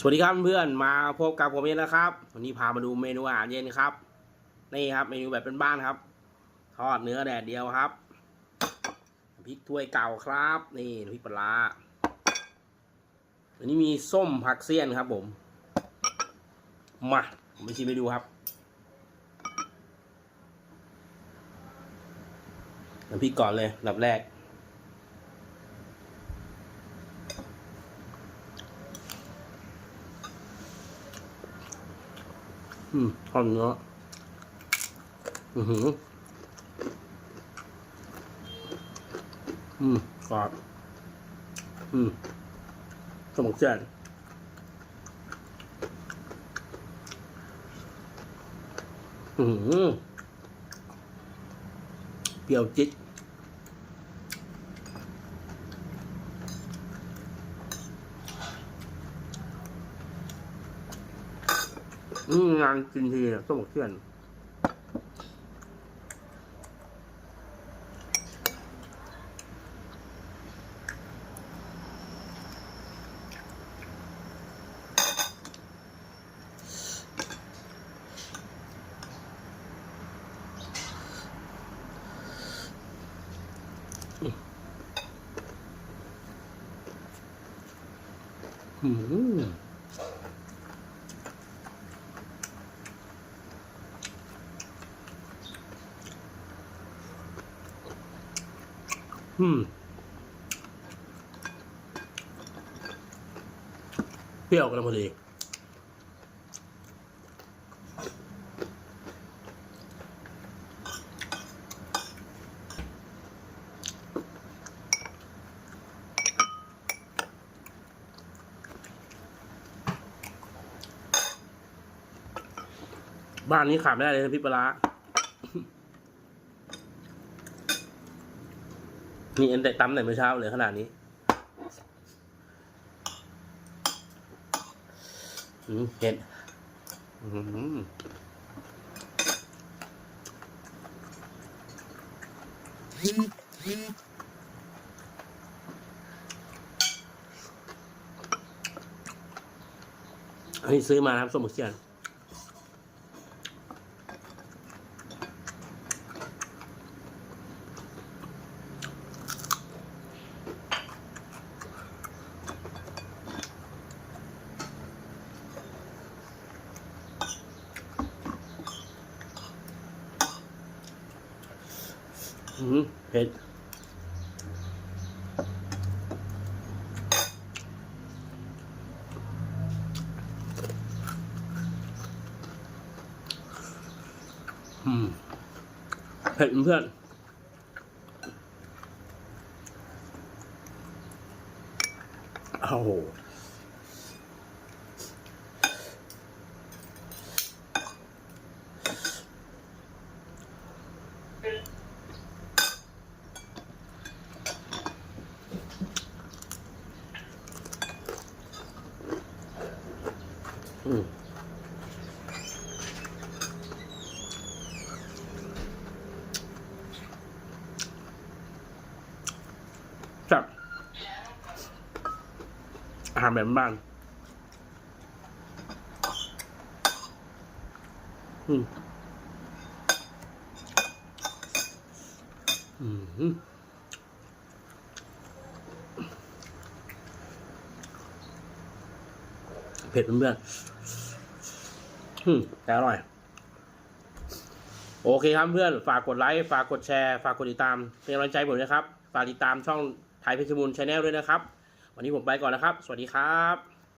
สวัสดีครับเพื่อนมาพบกับผมเองนะครับ วันนี้พามาดูเมนูอาหารเย็นครับ นี่ครับเมนูแบบเป็นบ้านครับ ทอดเนื้อแดดเดียวครับพริกถ้วยเก่าครับ นี่พริกปลาอันนี้มีส้มผักเสี้ยนครับผม มาผมไปชิมไปดูครับน้ำพริกก่อนเลยอันดับแรก อืมทอดเนื้ออือหืออืมกรอบอืมสมองเส้นอือหือเปรี้ยวจิ๊ด อืมงานกินทีอะสมองเส้นอืม อืมเปรี้ยวกันพอดีบ้านนี้ขาดไม่ได้เลยพี่ปลา ร้านี่เอ็นแต่ตำแต่เมื่อเช้าเลยขนาดนี้เห็นอันนี้ซื้อมานะครับส้มหมึกเชียน เผ็ดอืมเผ็ดเพื่อนโอ้โห จับอาหารแบบบ้านอืมอืม เผ็ดเพื่อนๆอืมแต่อร่อย โอเคครับเพื่อน ฝากกดไลค์ ฝากกดแชร์ ฝากกดติดตาม เป็นกำลังใจให้ผมนะครับ ฝากติดตามช่องไทยเพชรบูรณ์ชาแนลด้วยนะครับ วันนี้ผมไปก่อนนะครับ สวัสดีครับ